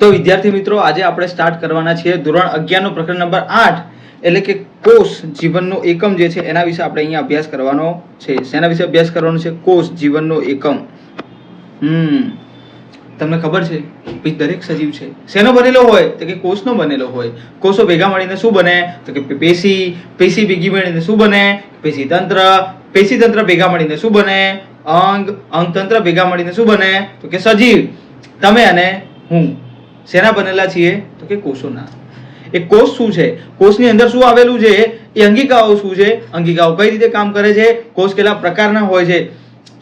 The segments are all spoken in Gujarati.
તો વિદ્યાર્થી મિત્રો, આજે આપણે સ્ટાર્ટ કરવાના છીએ ધોરણ અગિયારનો પ્રકરણ નંબર આઠ, એટલે કે કોષ જીવનનો એકમ જે છે, એના વિશે આપણે અહીંયા અભ્યાસ કરવાનો છે. શેના વિશે અભ્યાસ કરવાનો છે? કોષ જીવનનો એકમ. હમ. તમને ખબર છે? દરેક સજીવ છે. શેનો બનેલો હોય? તો કે કોષનો બનેલો હોય. કોષો ભેગા મળીને શું બને? તો કે પેશી પેશી ભેગી મળીને શું બને? પેશી તંત્ર. પેશી તંત્ર ભેગા મળીને શું બને? અંગ. અંગ તંત્ર ભેગા મળીને શું બને? તો કે સજીવ. તમે અને હું. શેના બનેલા છીએ? તો કે કોષોના. એ કોષ શું છે? કોષની અંદર શું આવેલું છે? એ અંગિકાઓ શું છે? અંગિકાઓ કઈ રીતે કામ કરે છે? કોષ કેટલા પ્રકારના હોય છે?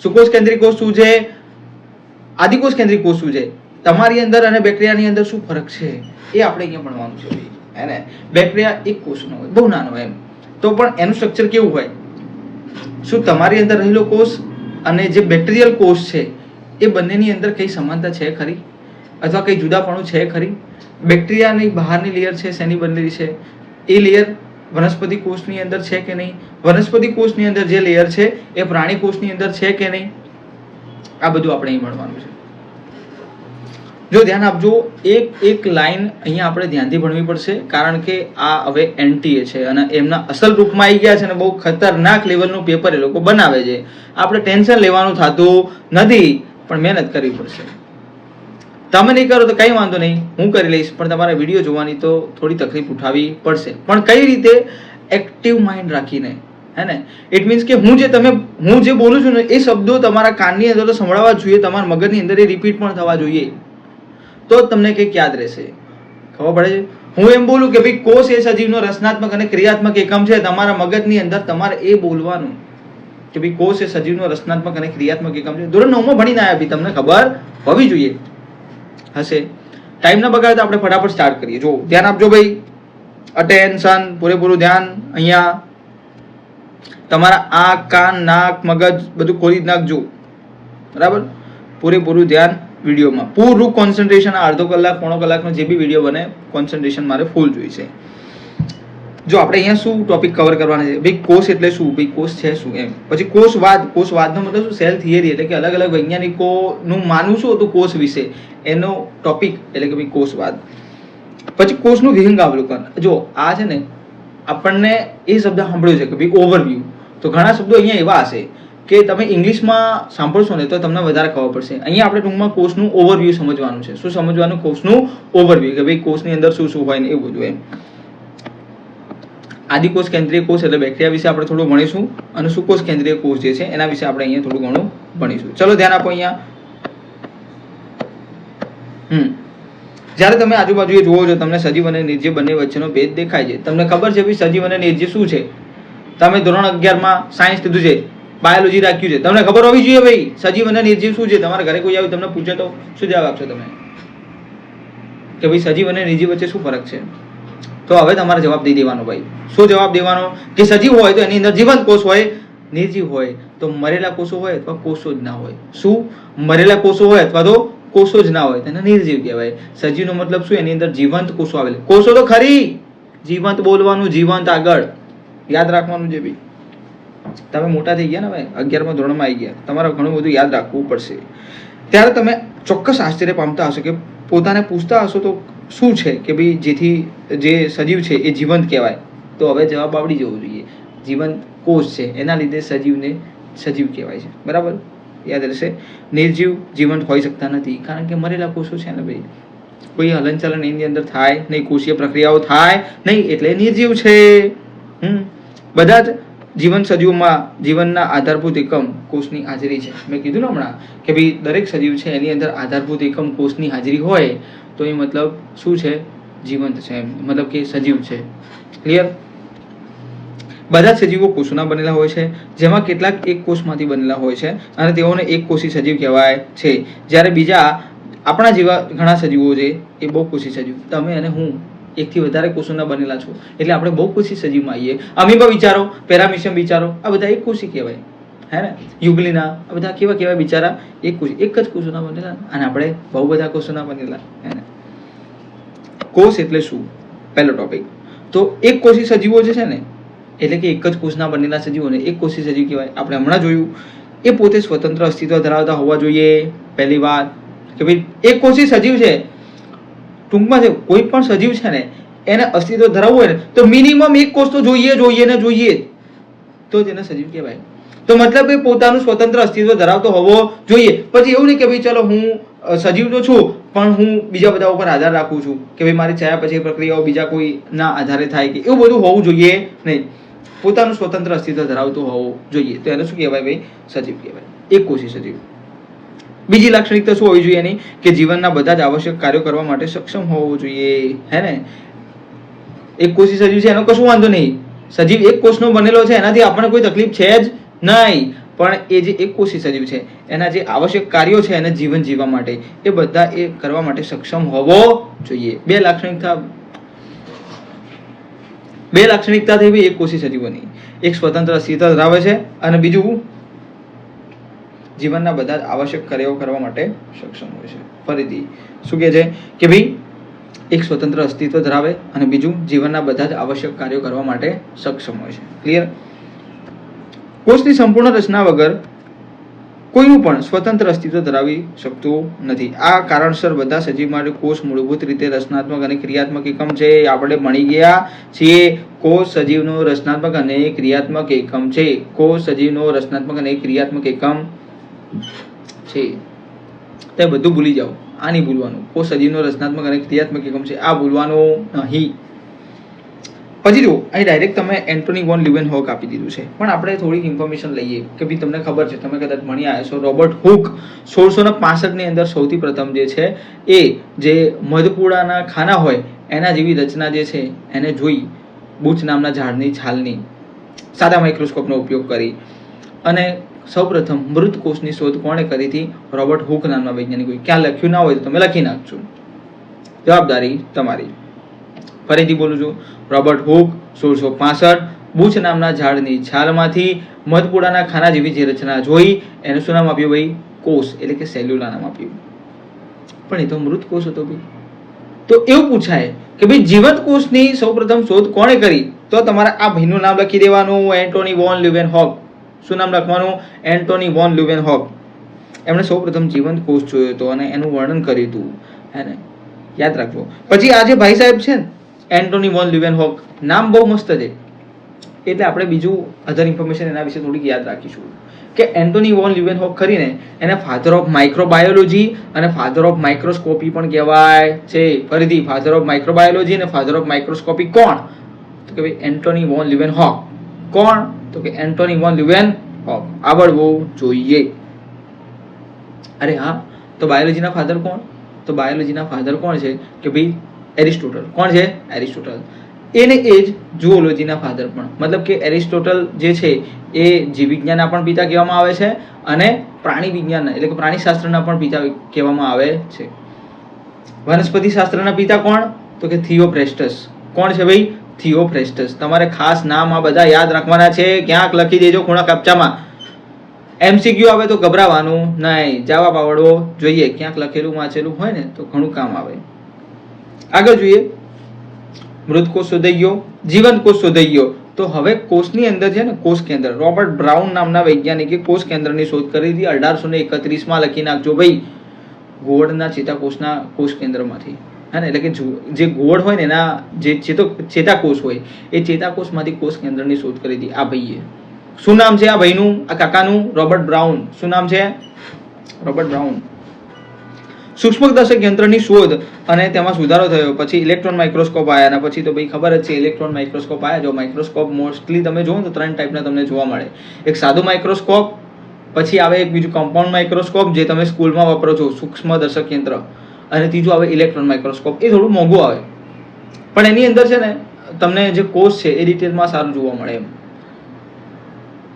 સુકોષ કેન્દ્રિય કોષ શું છે? આદિકોષ કેન્દ્રિય કોષ શું છે? તમારી અંદર અને બેક્ટેરિયાની અંદર શું ફરક છે? એ આપણે અહીંયા ભણવાનું છે. હે ને? બેક્ટેરિયા એક કોષનો હોય, બહુ નાનો એમ. તો પણ એનું સ્ટ્રક્ચર કેવું હોય? શું તમારી અંદર રહેલો કોષ અને જે બેક્ટેરિયલ કોષ છે, એ બંનેની અંદર કઈ સમાનતા છે ખરી? અથવા કંઈ જુદાપણું છે ખરી? બેક્ટેરિયાની બહારની લેયર છે, શેની બનેલી છે? એ લેયર વનસ્પતિ કોષની અંદર છે કે નહીં? વનસ્પતિ કોષની અંદર જે લેયર છે, એ પ્રાણી કોષની અંદર છે કે નહીં? આ બધું આપણે અહીં ભણવાનું છે. જો ધ્યાન આપજો, એક એક લાઈન અહીંયા આપણે ધ્યાનથી ભણવી પડશે, કારણ કે આ હવે એનટીએ છે અને એમના અસલ રૂપમાં આવી ગયા છે અને બહુ ખતરનાક લેવલનું પેપર એ લોકો બનાવે છે. આપણે ટેન્શન લેવાનું થતું નથી, પણ મહેનત કરવી પડશે. તમે નહીં કરો તો કંઈ વાંધો નહીં, હું કરી લઈશ. પણ તમારે વીડિયો જોવાની તો થોડી તકલીફ ઉઠાવવી પડશે. પણ કઈ રીતે એક્ટિવ માઇન્ડ રાખીને, હે ને? ઇટ મીન્સ કે હું જે તમે, હું જે બોલું છું ને, એ શબ્દો તમારા કાનની અંદર તો સંભળાવવા જ જોઈએ, તમારા મગજની અંદર એ રિપીટ પણ થવા જોઈએ. તો જ તમને કંઈક યાદ રહેશે. ખબર પડે છે? હું એમ બોલું કે ભાઈ, કોષ એ સજીવનો રચનાત્મક અને ક્રિયાત્મક એકમ છે, તમારા મગજની અંદર તમારે એ બોલવાનું કે ભાઈ, કોષ એ સજીવનો રચનાત્મક અને ક્રિયાત્મક એકમ છે. ધોરણ નવમાં ભણીને આવ્યા ભાઈ, તમને ખબર હોવી જોઈએ. હશે. ટાઈમ ના બગાડે તો આપણે ફટાફટ સ્ટાર્ટ કરીએ. જો ધ્યાન આપજો ભાઈ. અટેન્શન પૂરેપૂરું ધ્યાન. અહીંયા તમારા આંખ, કાન, નાક, મગજ બધું ખોલી જ નાખજો. બરાબર? પૂરેપૂરું ધ્યાન વિડીયોમાં. પૂરું કોન્સન્ટ્રેશન અડધો કલાક, પોણો કલાકનો જે બી વીડિયો બને કોન્સન્ટ્રેશન મારે ફૂલ જોઈશે. જો આપણે અહીંયા શું ટોપિક કવર કરવાના છે? ભાઈ કોષ એટલે શું? ભાઈ કોષ છે શું? એમ. પછી કોષવાદ કોષવાદનો મતલબ શું? સેલ થિયરી એટલે કે અલગ અલગ વૈજ્ઞાનિકોનું માનવું શું હતું કોષ વિશે? એનો ટોપિક એટલે કે ભાઈ કોષવાદ પછી કોષનું વિહંગાવલોકન. જો, આ છે ને, આપણને એ શબ્દ સાંભળ્યો છે કે ભાઈ ઓવરવ્યૂ તો ઘણા શબ્દો અહીંયા એવા હશે કે તમે ઇંગ્લિશમાં સાંભળશો ને તો તમને વધારે ખબર પડશે. અહીંયા આપણે ટૂંકમાં કોષનું ઓવરવ્યૂ સમજવાનું છે. શું સમજવાનું? કોષનું ઓવરવ્યૂ કે ભાઈ કોષની અંદર શું શું હોય ને એવું બધું એમ. આદિકોષ કેન્દ્રીય કોષ એટલે બેક્ટેરિયા વિશે આપણે થોડું ભણીશું અને સુકોષ કેન્દ્રીય કોષ જે છે એના વિશે આપણે અહીંયા થોડું ઘણું ભણીશું. ચલો ધ્યાન આપો અહીંયા. હમ. જ્યારે તમે આજુબાજુ જુઓ છો, તમને સજીવ અને નિર્જીવ બંને વચ્ચેનો ભેદ દેખાય છે. તમને ખબર છે ભાઈ સજીવ અને નિર્જીવ શું છે? તમે ધોરણ અગિયારમાં સાયન્સ લીધું છે બાયોલોજી રાખ્યું છે. તમને ખબર હોવી જોઈએ ભાઈ, સજીવ અને નિર્જીવ શું છે? તમારા ઘરે કોઈ આવ્યું તમને પૂછે તો શું જવાબ આપશો તમે? કે ભાઈ સજીવ અને નિર્જીવ વચ્ચે શું ફરક છે? તો હવે તમારે જવાબ દઈ દેવાનો ભાઈ. શું જવાબ દેવાનો? કે સજીવ હોય તો એની અંદર જીવંત કોષ હોય, નિર્જીવ હોય, તો મરેલા કોષો હોય અથવા કોષો જ ના હોય. શું? મરેલા કોષો હોય અથવા તો કોષો જ ના હોય, તેને નિર્જીવ કહેવાય. સજીવનો મતલબ શું? એની અંદર જીવંત કોષો આવેલા. કોષો તો ખરી. જીવંત બોલવાનું, જીવંત આગળ. યાદ રાખવાનું છે ભાઈ તમે મોટા થઈ ગયા ને ભાઈ, અગિયારમાં ધોરણમાં આવી ગયા. તમારે ઘણું બધું યાદ રાખવું પડશે. ત્યારે તમે ચોક્કસ આશ્ચર્ય પામતા હશો કે પોતાને પૂછતા હશો તો શું છે કે ભાઈ જેથી જે સજીવ છે એ જીવંત કહેવાય? તો હવે જવાબ આવડી જવો જોઈએ. જીવંત કોષ છે, એના લીધે સજીવને સજીવ કહેવાય છે. બરાબર? યાદ રહેશે. નિર્જીવ જીવંત હોઈ શકતા નથી, કારણ કે મરેલા કોષો છે ને ભાઈ. કોઈ હલનચલન એની અંદર થાય નહીં, કોષીય પ્રક્રિયાઓ થાય નહીં, એટલે નિર્જીવ છે. હમ? બધા જ જીવન સજીવમાં જીવનના આધારભૂત એકમ કોષની હાજરી છે. મેં કીધું ને હમણાં કે ભાઈ દરેક સજીવ છે એની અંદર આધારભૂત એકમ કોષની હાજરી હોય તો એ મતલબ શું છે? જીવંત છે મતલબ કે સજીવ છે. ક્લિયર બધા સજીવો કોષોના બનેલા હોય છે. જેમાં કેટલાક એક કોષમાંથી બનેલા હોય છે અને તેઓને એક કોષી સજીવ કહેવાય છે. જ્યારે બીજા આપણા જેવા ઘણા સજીવો છે એ બહુ કોષી સજીવ. તમે અને હું એકથી વધારે કોષોના બનેલા છો. એટલે આપણે બહુ કોષી સજીવમાં આવીએ. અમીબા વિચારો પેરામિશિયમ વિચારો, આ બધા એક કોષી કહેવાય. હે ને? યુગલીના, આ બધા કેવા કેવા બિચારા, એક એક જ કોષોના બનેલા અને આપણે બહુ બધા કોષોના બનેલા, હે ને? કોષ એટલે શું? પહેલો ટોપિક તો એક કોષી સજીવો જે છે ને, એટલે કે એક જ કોષના બનેલા સજીવોને, એક કોષી સજીવ કહેવાય. આપણે હમણાં જોયું, એ પોતે સ્વતંત્ર અસ્તિત્વ ધરાવતા હોવા જોઈએ, પહેલી વાત. કે ભાઈ, એક કોષી સજીવ છે, ટૂંકમાં છે કોઈ પણ સજીવ છે ને, એને અસ્તિત્વ ધરાવવું હોય ને, તો મિનિમમ એક કોષ તો જોઈએ જોઈએ ને જોઈએ. તો તેને સજીવ કહેવાય. તો મતલબ કે પોતાનું સ્વતંત્ર અસ્તિત્વ ધરાવતો હોવો જોઈએ. પછી એવું નહીં કે ભાઈ, ચલો હું સજીવ તો છું, પણ હું બીજા બધા ઉપર આધાર રાખું છું. કે ભાઈ, મારી ચયા પછી પ્રક્રિયાઓ બીજા કોઈ ના આધારે થાય કે એવું બધું હોવું જોઈએ નહીં. પોતાનું સ્વતંત્ર અસ્તિત્વ ધરાવતું હોવું જોઈએ. તો એને શું કહેવાય ભાઈ? સજીવ કહેવાય. એક કોશી સજીવ. બીજી લાક્ષણિકતા શું હોવી જોઈએ એની? કે જીવનના બધા જ આવશ્યક કાર્યો કરવા માટે સક્ષમ હોવું જોઈએ. હે ને? એક કોશી સજીવ છે, એનો કશું વાંધો નહીં. સજીવ એક કોષનો બનેલો છે, એનાથી આપણને કોઈ તકલીફ છે જ નહીં. પણ એ જે એક કોષી સજીવ છે, એના જે આવશ્યક કાર્યો છે એને જીવન જીવવા માટે, એ બધા એ કરવા માટે સક્ષમ હોવો જોઈએ. બે લાક્ષણિકતા બે લાક્ષણિકતા થઈ એક કોષી સજીવોની એક સ્વતંત્ર અસ્તિત્વ ધરાવે છે અને બીજું જીવનના બધા જ આવશ્યક કાર્યો કરવા માટે સક્ષમ હોય છે. ફરીથી, શું કહે છે? કે ભાઈ, એક સ્વતંત્ર અસ્તિત્વ ધરાવે અને બીજું જીવનના બધા જ આવશ્યક કાર્યો કરવા માટે સક્ષમ હોય છે. ક્લિયર કોષની સંપૂર્ણ રચના વગર કોઈનું પણ સ્વતંત્ર અસ્તિત્વ ધરાવી શકતું નથી. આ કારણસર બધા સજીવ માટે કોષ મૂળભૂત રીતે રચનાત્મક અને ક્રિયાત્મક એકમ છે. આપણે ભણી ગયા છીએ. કોષ સજીવનો રચનાત્મક અને ક્રિયાત્મક એકમ છે. કોષ સજીવનો રચનાત્મક અને ક્રિયાત્મક એકમ છે. તે બધું ભૂલી જાઓ. આ નહીં ભૂલવાનું. કોષ સજીવનો રચનાત્મક અને ક્રિયાત્મક એકમ છે. આ ભૂલવાનું નહીં. પછી જુઓ, અહીં ડાયરેક્ટ તમે એન્ટોની વોન લિવેન હોક આપી દીધું છે. પણ આપણે થોડીક ઇન્ફોર્મેશન લઈએ કે ભાઈ તમને ખબર છે, તમે કદાચ ભણી આવ્યા છો. રોબર્ટ હુક સોળસો ને પાસઠની અંદર સૌથી પ્રથમ જે છે, એ જે મધપુડાના ખાના હોય, એના જેવી રચના જે છે, એને જોઈ બુચ નામના ઝાડની છાલની સાદા માઇક્રોસ્કોપનો ઉપયોગ કરી. અને સૌપ્રથમ મૃત કોષની શોધ કોણે કરી હતી? રોબર્ટ હુક નામના વૈજ્ઞાનિકોએ. ક્યાં લખ્યું ના હોય તો તમે લખી નાખજો. જવાબદારી તમારી. ફરીથી બોલું છું, રોબર્ટ હુક, સોળસો પાસઠ, બુચ નામના ઝાડની છાલમાંથી મધપુડાના ખાના જેવી જે રચના જોઈ, એને શું નામ આપ્યું ભાઈ? કોષ, એટલે કે સેલ્યુલા નામ આપ્યું. પણ એ તો મૃત કોષ હતો ભાઈ. તો એવું પૂછાય કે ભાઈ જીવંત કોષની સૌપ્રથમ શોધ કોણે કરી? તો તમારે આ ભાઈનું નામ લખી દેવાનું, એન્ટોની વોન લ્યુવેન હોક શું નામ લખવાનું? એન્ટોની વોન લ્યુવેન હોક એમણે સૌપ્રથમ જીવંત કોષ જોયો હતો અને એનું વર્ણન કર્યું હતું. હે ને? યાદ રાખજો. પછી આ જે ભાઈ સાહેબ છે ને એન્ટોની વોન લ્યુવેન હોક, નામ બહુ મસ્ત છે. એટલે આપણે બીજું અધર ઇન્ફોર્મેશન એના વિશે થોડીક યાદ રાખીશું. કે એન્ટોની વોન લ્યુવેન હોક કરીને એને ફાધર ઓફ માઇક્રોબાયોલોજી અને ફાધર ઓફ માઇક્રોસ્કોપી પણ કહેવાય છે. ફરીથી ફાધર ઓફ માઇક્રોબાયોલોજી અને ફાધર ઓફ માઇક્રોસ્કોપી કોણ? તો કે ભાઈ એન્ટોની વોન લ્યુવેન હોક. કોણ? તો કે એન્ટોની વોન લ્યુવેન હોક. આવડવું જોઈએ. અરે હા, તો બાયોલોજીના ફાધર કોણ? તો બાયોલોજીના ફાધર કોણ છે? કે ભાઈ એરિસ્ટોટલ. કોણ છે? એરિસ્ટોટલ. એને એ જ જુઓલોજીના ફાધર પણ. મતલબ કે એરિસ્ટોટલ જે છે, એ જીવવિજ્ઞાનના પણ પિતા કહેવામાં આવે છે અને પ્રાણી વિજ્ઞાનના એટલે કે પ્રાણીશાસ્ત્રના પણ પિતા કહેવામાં આવે છે. વનસ્પતિ શાસ્ત્રના પિતા કોણ? તો કે થિયોપ્રેસ્ટસ કોણ છે ભાઈ? થિયોપ્રેસ્ટસ તમારે ખાસ નામ આ બધા યાદ રાખવાના છે. ક્યાંક લખી દેજો ખૂણા કપચામાં. એમસીક્યુ આવે તો ગભરાવાનું નહીં. જવાબ આવડવો જોઈએ. ક્યાંક લખેલું, વાંચેલું હોય ને, તો ઘણું કામ આવે. આગળ જોઈએ. મૃત કોષ શોધાઈ ગયો, જીવંત કોષ શોધાઈ ગયો. તો હવે કોષની અંદર છે ને, કોષ કેન્દ્ર. રોબર્ટ બ્રાઉન નામના વૈજ્ઞાનિકે કોષ કેન્દ્રની શોધ કરી હતી. અઢારસો ને એકત્રીસમાં લખી નાખજો ભાઈ, ગોળના ચેતાકોષના કોષ કેન્દ્રમાંથી. હા ને એટલે કે જુ- ગોળ હોય ને, એના જે ચેતો, ચેતાકોષ હોય, એ ચેતાકોષમાંથી કોષ કેન્દ્રની શોધ કરી હતી આ ભાઈએ. શું નામ છે આ ભાઈનું? આ કાકાનું? Robert Brown. શું નામ છે? Robert brown. સૂક્ષ્મદર્શક યંત્રની શોધ અને તેમાં સુધારો થયો. પછી ઇલેક્ટ્રોન માઇક્રોસ્કોપ આવ્યા અને પછી તો ભાઈ ખબર જ છે, ઇલેક્ટ્રોન માઇક્રોસ્કોપ આવ્યા જો માઇક્રોસ્કોપ મોસ્ટલી તમે જુઓ તો ત્રણ ટાઈપના તમને જોવા મળે. એક સાદું માઇક્રોસ્કોપ, પછી આવે એક બીજું કમ્પાઉન્ડ માઇક્રોસ્કોપ જે તમે સ્કૂલમાં વાપરો છો, સૂક્ષ્મદર્શક યંત્ર. અને ત્રીજું આવે ઇલેક્ટ્રોન માઇક્રોસ્કોપ. એ થોડું મોંઘું આવે. પણ એની અંદર છે ને, તમને જે કોર્સ છે એ ડિટેલમાં સારું જોવા મળે એમ.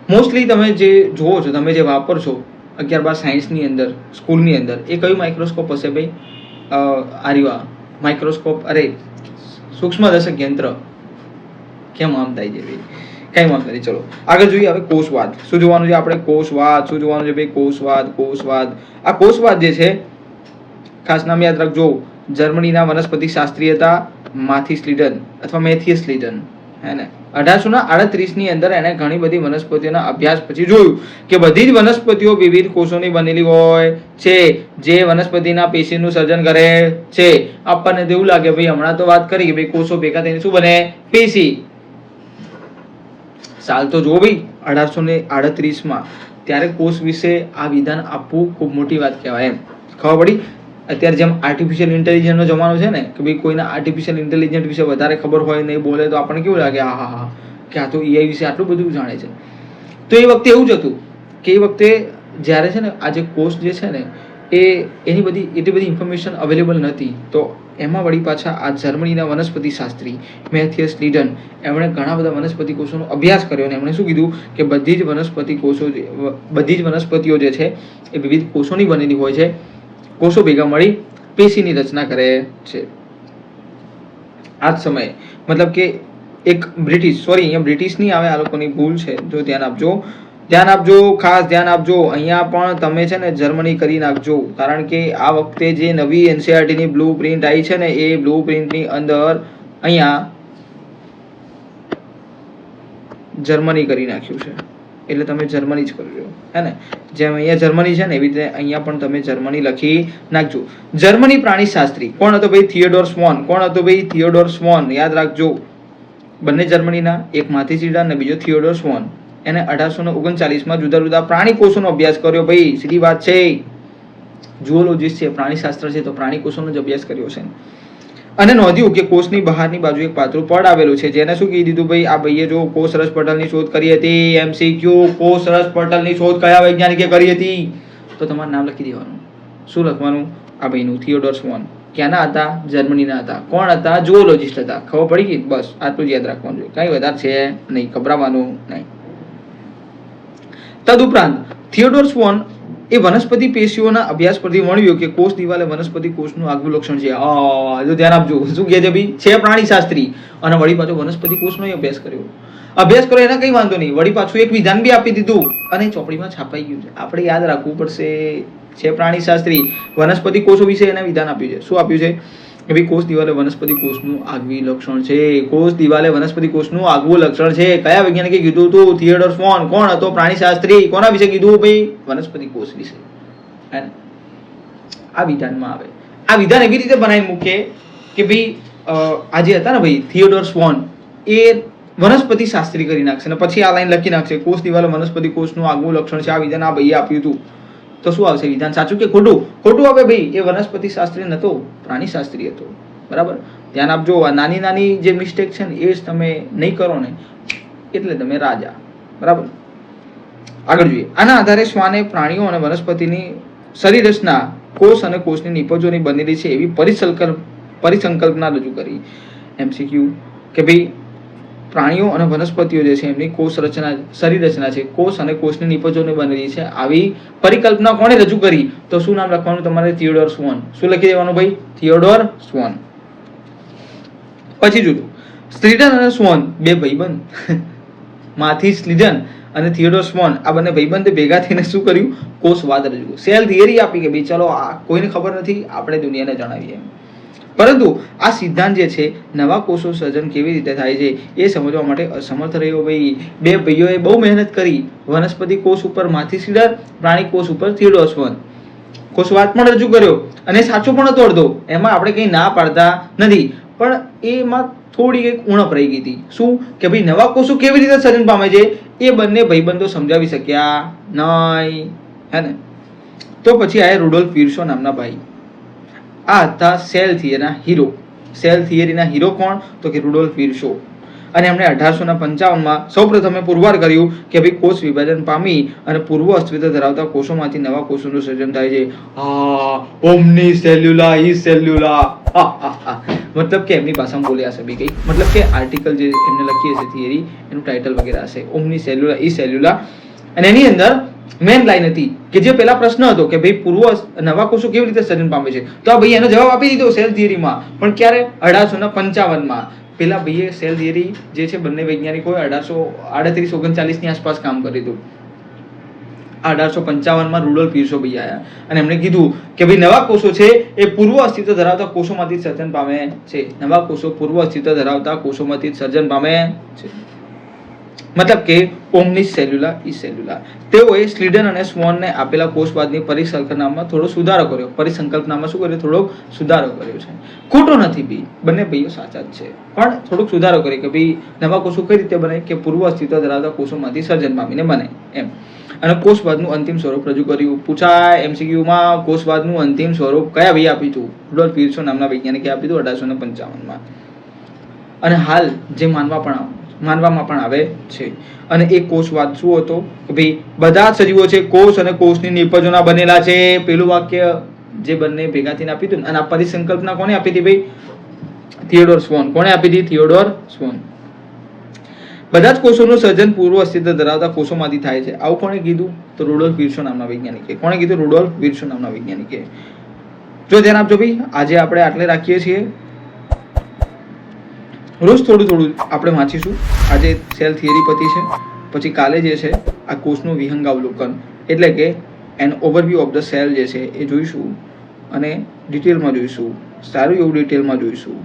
મોસ્ટલી તમે જે જુઓ છો, તમે જે વાપરશો અગિયાર બાર સાયન્સની અંદર સ્કૂલની અંદર. એ કયું માઇક્રોસ્કોપ હશે ભાઈ? અ, આ રહ્યું આ માઇક્રોસ્કોપ અરે સૂક્ષ્મદર્શક યંત્ર. કેમ આમ થાય છે ભાઈ? કઈ વાંધો નહીં ચલો. આગળ જોઈએ હવે કોષવાદ. શું જોવાનું છે આપણે? કોષવાદ. શું જોવાનું છે ભાઈ? કોષવાદ કોષવાદ. આ કોષવાદ જે છે ખાસ નામ યાદ રાખજો. જર્મનીના વનસ્પતિ શાસ્ત્રી હતા માથી સ્લીડન અથવા મેથિયસ સ્લીડન હે ને અઢારસો ના આડત્રીસની અંદર એને ઘણી બધી વનસ્પતિઓના અભ્યાસ પછી જોયું કે બધી જ વનસ્પતિઓ વિવિધ કોષોની બનેલી હોય છે, જે વનસ્પતિના પેશીનું સર્જન કરે છે. આપણને એવું લાગે, ભાઈ, હમણાં તો વાત કરી કે ભાઈ કોષો ભેગા થઈને શું બને? પેશી. સાલ તો જુઓ ભાઈ અઢારસો ને આડત્રીસમાં. ત્યારે કોષ વિશે આ વિધાન આપવું ખૂબ મોટી વાત કહેવાય એમ. ખબર પડી? અત્યારે જેમ આર્ટિફિશિયલ ઇન્ટેલિજન્સનો જમાનો છે ને, કે ભાઈ કોઈને આર્ટિફિશિયલ ઇન્ટેલિજન્ટ વિશે વધારે ખબર હોય નહીં બોલે તો આપણને કેવું લાગે આ હા હા, કે આ તો એઆઈ વિશે આટલું બધું જાણે છે. તો એ વખતે એવું જ હતું કે એ વખતે જ્યારે છે ને આ જે કોષ જે છે ને, એ એની બધી, એટલી બધી ઇન્ફોર્મેશન અવેલેબલ નથી તો એમાં વળી પાછા આ જર્મનીના વનસ્પતિ શાસ્ત્રી મેથિયસ લીડન એમણે ઘણા બધા વનસ્પતિ કોષોનો અભ્યાસ કર્યો અને એમણે શું કીધું કે બધી જ વનસ્પતિ કોષો બધી જ વનસ્પતિઓ જે છે, એ વિવિધ કોષોની બનેલી હોય છે. કોષો ભેગા મળી પેશીની રચના કરે છે. આ જ સમયે, મતલબ કે એક બ્રિટિશ સોરી અહીંયા બ્રિટિશ નહીં આવે, આ લોકોની ભૂલ છે. જો ધ્યાન આપજો ધ્યાન આપજો, ખાસ ધ્યાન આપજો, અહીંયા પણ તમે છે ને જર્મની કરી નાખજો. કારણ કે આ વખતે જે નવી એનસીઆરટીની બ્લુ પ્રિન્ટ આવી છે ને, એ બ્લુ પ્રિન્ટની અંદર અહીંયા જર્મની કરી નાખ્યું છે. એટલે તમે જર્મની જ કરજો, હે ને? જેમ અહીંયા જર્મની છે ને, એવી રીતે અહીંયા પણ તમે જર્મની લખી નાખજો. જર્મની પ્રાણીશાસ્ત્રી કોણ હતો ભાઈ? થિયોડોર સ્વોન કોણ હતો ભાઈ? થિયોડોર સ્વોન યાદ રાખજો. બંને જર્મનીના એક માથીસીડા અને બીજો થિયોડોર સ્વોન એને અઢારસો ને ઓગણચાલીસમાં જુદા જુદા પ્રાણી કોષોનો અભ્યાસ કર્યો ભાઈ. સીધી વાત છે. જુઓલોજીસ્ટ છે, પ્રાણીશાસ્ત્ર છે, તો પ્રાણી કોષોનો જ અભ્યાસ કર્યો છે. અને નોંધ્યું કે કોષની બહારની બાજુ એક પાતળું પડ આવેલું છે, જેને શું કહી દીધું ભાઈ? આ ભાઈએ જો કોષ રસ પટલની શોધ કરી હતી એમસીક્યુ કોષ રસ પટલની શોધ કયા વૈજ્ઞાનિકે કરી હતી? તો તમારું નામ લખી દેવાનું. શું લખવાનું? આ ભાઈનું થિયોડોર સ્વોન. ક્યાંના હતા? જર્મનીના હતા. કોણ હતા? જુઓલોજિસ્ટ હતા. ખબર પડી ગઈ? બસ, આટલું જ યાદ રાખવાનું જોઈએ કઈ વધારે છે નહીં, ગભરાવાનું નહીં. તદુપરાંત, થિયોડોર સ્વોન એ વનસ્પતિ પેશીઓના અભ્યાસ પરથી મળ્યું કે કોષ દિવાલે વનસ્પતિ કોષનું આગવું લક્ષણ છે જો ધ્યાન આપજો. શું કહે છે ભાઈ? છે પ્રાણીશાસ્ત્રી. અને વળી પાછો વનસ્પતિ કોષનો અભ્યાસ કર્યો. અભ્યાસ કર્યો એના કંઈ વાંધો નહીં. વળી પાછું એક વિધાન બી આપી દીધું અને ચોપડીમાં છાપાઈ ગયું છે. આપણે યાદ રાખવું પડશે, છે પ્રાણીશાસ્ત્રી, વનસ્પતિ કોષો વિશે એને વિધાન આપ્યું છે. શું આપ્યું છે? કે ભાઈ કોષ દિવાલે વનસ્પતિ કોષનું આગવી લક્ષણ છે. કોષ દિવાલે વનસ્પતિ કોષનું આગવું લક્ષણ છે. કયા વૈજ્ઞાનિકે કીધું હતું થિયેટર ફોન કોણ હતો? પ્રાણીશાસ્ત્રી. કોના વિશે કીધું ભાઈ? વનસ્પતિ કોષ વિશે. આ વિધાનમાં આવે. આ વિધાન એવી રીતે બનાવી મૂકે કે ભાઈ આજે હતા ને ભાઈ થિયોડોર સ્વોન એ વનસ્પતિ શાસ્ત્રી કરી નાખશે ને પછી આ લાઈન લખી નાખશે, કોષ દિવાલે વનસ્પતિ કોષનું આગવું લક્ષણ છે. આ વિધાન આ ભાઈએ આપ્યું હતું. તો શું આવશે? વિધાન સાચું કે ખોટું? ખોટું આવે ભાઈ, એ વનસ્પતિ શાસ્ત્રી નહોતો પ્રાણી શાસ્ત્રી હતો. બરાબર? ધ્યાન આપજો, આ નાની નાની જે મિસ્ટેક છે ને, એ જ તમે નહીં કરો ને, એટલે તમે રાજા. બરાબર? આગળ જોઈએ. આના આધારે શ્વાને પ્રાણીઓ અને વનસ્પતિની શરીર રચના કોષ અને કોષની નિપજોની બનેલી છે એવી પરિસંકલ્પ પરિસંકલ્પના રજૂ કરી. એમસીક્યુ કે ભાઈ પ્રાણીઓ અને વનસ્પતિઓ જે છે, એમની કોષ રચના, શરીર રચના છે, કોષ અને કોષની નિપજોને બનેલી છે. આવી પરિકલ્પના કોણે રજૂ કરી? તો શું નામ લખવાનું? તમારે થિયોડોર સ્વોન. શું લખી દેવાનું ભાઈ? Theodor Schwann. પછી જુદું સ્લીડન અને સ્વોન. બે ભાઈબંધ. માથી સ્લીડન અને થિયોડોર સ્વોન. આ બંને ભાઈબંધે ભેગા થઈને શું કર્યું? કોષવાદ રજૂ સેલ થિયરી આપી કે ભાઈ, ચલો, આ કોઈને ખબર નથી, આપણે દુનિયાને જણાવીએ. પરંતુ આ સિદ્ધાંત જે છે, નવા કોષો સર્જન કેવી રીતે થાય છે, એ સમજવા માટે અસમર્થ રહ્યો ભાઈ. બે ભાઈઓએ બહુ મહેનત કરી. વનસ્પતિ કોષ ઉપર માથી સીડર પ્રાણી કોષ ઉપર થિયોડોર સ્વોન કોષવાદ પણ રજૂ કર્યો અને સાચો પણ હતો અડધો. એમાં આપણે કંઈ ના પાડતા નથી. પણ એમાં થોડી એક ઉણપ રહી ગઈ હતી. શું? કે ભાઈ નવા કોષો કેવી રીતે સર્જન પામે છે? એ બંને ભાઈબંધો સમજાવી શક્યા નહીં. હે ને? તો પછી આયા રૂડોલ્ફ પીરસો નામના ભાઈ. આ હતા સેલ થિયરીના હીરો સેલ થિયરીના હીરો કોણ? તો કે રુડોલ્ફ વિરશો. અને એમણે અઢારસો ના પંચાવનમાં સૌપ્રથમે પુરવાર કર્યું કે ભાઈ કોષ વિભાજન પામી અને પૂર્વ અસ્તિત્વ ધરાવતા કોષોમાંથી નવા કોષોનું સર્જન થાય છે. હા ઓમની સેલ્યુલા ઈ સેલ્યુલા મતલબ કે એમની ભાષામાં બોલ્યા હશે બી કઈ મતલબ કે આર્ટિકલ જે એમને લખી હશે થિયરી એનું ટાઇટલ વગેરે હશે. ઓમની સેલ્યુલા ઈ સેલ્યુલા અને એની અંદર મેન લાઈન હતી કે જે પેલા પ્રશ્ન હતો કે ભાઈ પૂર્વ નવા કોષો કેવી રીતે સર્જન પામે છે. તો આ ભાઈ એનો જવાબ આપી દીધો સેલ થિયરીમાં પણ ક્યારે? અઢારસો ને પંચાવનમાં પેલા ભાઈએ સેલ થિયરી જે છે બંને વૈજ્ઞાનિકોએ અઢારસો આડત્રીસ ઓગણચાલીસની આસપાસ કામ કર્યું હતું. અઢારસો પંચાવનમાં રૂરલ પીરસો ભાઈ આવ્યા અને એમણે કીધું કે ભાઈ નવા કોષો છે એ પૂર્વ અસ્તિત્વ ધરાવતા કોષોમાંથી સર્જન પામે છે. નવા કોષો પૂર્વ અસ્તિત્વ ધરાવતા કોષોમાંથી સર્જન પામે છે. મતલબ કે ઓમની સેલ્યુલા, ઈ સેલ્યુલા. તેઓએ સ્લીડન અને સ્વોનને આપેલા કોષવાદની પરિસંકલ્પનામાં થોડો સુધારો કર્યો. પરિસંકલ્પનામાં શું કર્યો? થોડોક સુધારો કર્યો છે. ખોટો નથી બી. બંને ભાઈઓ સાચા જ છે. પણ થોડોક સુધારો કર્યો કે ભાઈ, નવા કોષો કઈ રીતે બને? કે પૂર્વ અસ્તિત્વ ધરાવતા કોષોમાંથી સર્જન પામીને બને. એમ. અને કોષવાદનું અંતિમ સ્વરૂપ રજૂ કર્યું. પૂછાય એમસીક્યુમાં કોષવાદનું અંતિમ સ્વરૂપ કયા ભાઈ આપ્યું હતું? રુડોલ્ફ પીરસો નામના વૈજ્ઞાનિકે આપ્યું હતું અઢારસો પંચાવનમાં. અને હાલ જે માનવા પણ માનવામાં પણ આવે છે. અને એ કોષવાદ શું હતો? કે ભાઈ બધા સજીવો છે, કોષ અને કોષની નિપજોના બનેલા છે. પેલું વાક્ય જે બંને ભેગા થઈને આપ્યું હતું અને આ પરિસંકલ્પના કોને આપી હતી ભાઈ? Theodor Schwann. કોણે આપી હતી? Theodor Schwann. બધા જ કોષોનું સર્જન પૂર્વ અસ્તિત્વ ધરાવતા કોષોમાંથી થાય છે. આવું કોણે કીધું? તો રૂડોલ્ફ વિર્સો નામના વૈજ્ઞાનિકે. કોણે કીધું? રૂડોલ્ફ વિર્સો નામના વૈજ્ઞાનિકે. જો ધ્યાન આપજો ભાઈ, આજે આપણે આટલે રાખીએ છીએ. રોજ થોડું થોડું આપણે વાંચીશું. આજે સેલ થિયરી પતી છે. પછી કાલે જે છે, આ કોષનું વિહંગાવલોકન. એટલે કે an overview of the cell જે છે એ જોઈશું અને ડિટેલમાં જોઈશું. સારું એવું ડિટેલમાં જોઈશું.